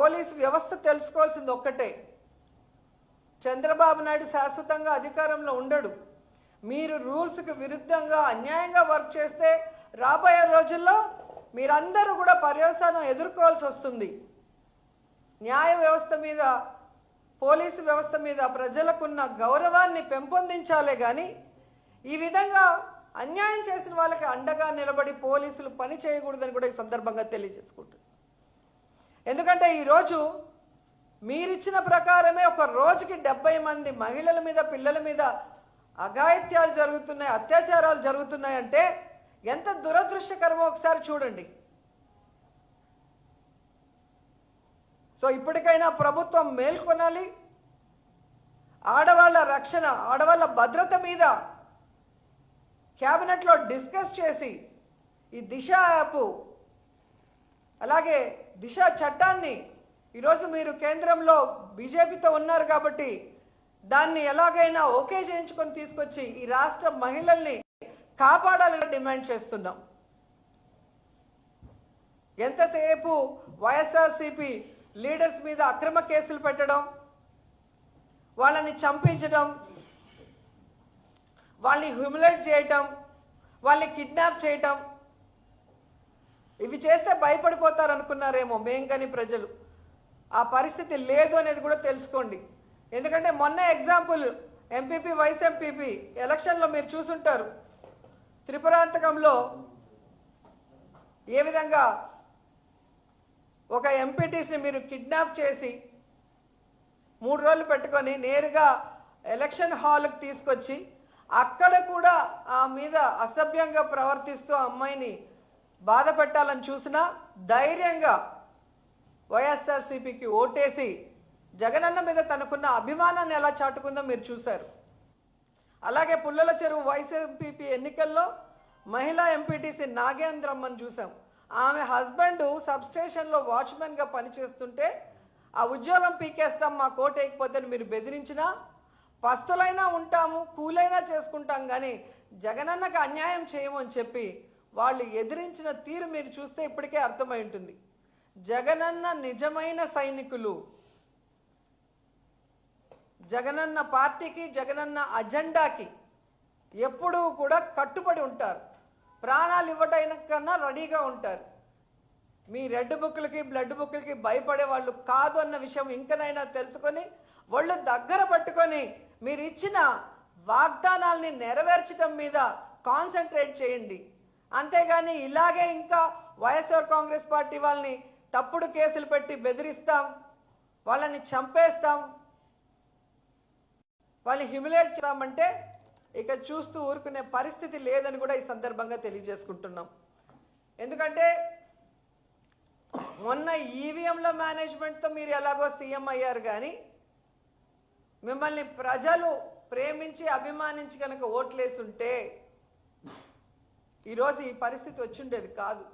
Police వ్యవస్థ తెలుసుకోవాల్సింది ఒక్కటే. చంద్రబాబు నాయుడు శాశ్వతంగా అధికారంలో ఉండడు. మీరు రూల్స్కి విరుద్ధంగా అన్యాయంగా వర్క్ చేస్తే రాబోయే రోజుల్లో మీరందరూ కూడా పర్యవసానం ఎదుర్కోవాల్సి వస్తుంది. న్యాయ వ్యవస్థ మీద పోలీసు వ్యవస్థ మీద ప్రజలకున్న గౌరవాన్ని పెంపొందించాలే కానీ ఈ విధంగా అన్యాయం చేసిన వాళ్ళకి అండగా నిలబడి పోలీసులు పని చేయకూడదని కూడా ఈ సందర్భంగా తెలియజేసుకుంటున్నారు ఎందుకంటే ఈరోజు మీరిచ్చిన ప్రకారమే ఒక రోజుకి డెబ్బై మంది మహిళల మీద పిల్లల మీద అఘాయిత్యాలు జరుగుతున్నాయి అత్యాచారాలు జరుగుతున్నాయంటే ఎంత దురదృష్టకరమో ఒకసారి చూడండి. సో ఇప్పటికైనా ప్రభుత్వం మేల్కొనాలి. ఆడవాళ్ళ రక్షణ ఆడవాళ్ళ భద్రత మీద క్యాబినెట్లో డిస్కస్ చేసి ఈ దిశ యాప్ అలాగే దిశ చట్టాన్ని ఈరోజు మీరు కేంద్రంలో బీజేపీతో ఉన్నారు కాబట్టి దాన్ని ఎలాగైనా ఓకే చేయించుకొని తీసుకొచ్చి ఈ రాష్ట్ర మహిళల్ని కాపాడాలని డిమాండ్ చేస్తున్నాం. ఎంతసేపు వైఎస్ఆర్సిపి లీడర్స్ మీద అక్రమ కేసులు పెట్టడం వాళ్ళని చంపించడం వాళ్ళని హ్యూమిలేట్ చేయటం వాళ్ళని కిడ్నాప్ చేయటం ఇవి చేస్తే భయపడిపోతారు అనుకున్నారేమో మేం కానీ ప్రజలు. ఆ పరిస్థితి లేదు అనేది కూడా తెలుసుకోండి. ఎందుకంటే మొన్న ఎగ్జాంపుల్ ఎంపీపీ వైస్ ఎంపీపీ ఎలక్షన్లో మీరు చూసుంటారు. త్రిపురాంతకంలో ఏ విధంగా ఒక ఎంపీటీస్ని మీరు కిడ్నాప్ చేసి మూడు రోజులు పెట్టుకొని నేరుగా ఎలక్షన్ హాల్కి తీసుకొచ్చి అక్కడ కూడా ఆ మీద అసభ్యంగా ప్రవర్తిస్తూ అమ్మాయిని బాధపెట్టాలని చూసినా ధైర్యంగా వైఎస్ఆర్సీపీకి ఓటేసి జగనన్న మీద తనకున్న అభిమానాన్ని ఎలా చాటుకుందో మీరు చూశారు. అలాగే పుల్లల చెరువు వైసీపీ ఎన్నికల్లో మహిళా ఎంపీటీసీ నాగేంద్రమ్మని చూసాం ఆమె హస్బెండ్ సబ్స్టేషన్లో వాచ్మెన్గా పనిచేస్తుంటే ఆ ఉద్యోగం పీకేస్తాం మా కోట వేయకపోతే మీరు బెదిరించినా పస్తులైనా ఉంటాము కూలైనా చేసుకుంటాం కానీ జగనన్నకు అన్యాయం చేయమని చెప్పి వాళ్ళు ఎదిరించిన తీరు మీరు చూస్తే ఇప్పటికే అర్థమై ఉంటుంది. జగనన్న నిజమైన సైనికులు. జగనన్న పార్టీకి జగనన్న అజెండాకి ఎప్పుడూ కూడా కట్టుబడి ఉంటారు. ప్రాణాలు ఇవ్వటైన కన్నా రెడీగా ఉంటారు. మీ రెడ్ బుక్లకి బ్లడ్ బుక్లకి భయపడే వాళ్ళు కాదు అన్న విషయం ఇంకనైనా తెలుసుకొని వాళ్ళు దగ్గర పట్టుకొని మీరు ఇచ్చిన వాగ్దానాల్ని నెరవేర్చడం మీద కాన్సన్ట్రేట్ చేయండి. అంతేగాని ఇలాగే ఇంకా వైఎస్ఆర్ కాంగ్రెస్ పార్టీ వాళ్ళని తప్పుడు కేసులు పెట్టి బెదిరిస్తాం వాళ్ళని చంపేస్తాం వాళ్ళని హిమిలేట్ చేస్తామంటే ఇక చూస్తూ ఊరుకునే పరిస్థితి లేదని కూడా ఈ సందర్భంగా తెలియజేసుకుంటున్నాం. ఎందుకంటే మొన్న ఈవీఎంల మేనేజ్మెంట్తో మీరు ఎలాగో సీఎం అయ్యారు కానీ మిమ్మల్ని ప్రజలు ప్రేమించి అభిమానించి కనుక ఓట్లేసుంటే ఈరోజు ఈ పరిస్థితి వచ్చిండేది కాదు.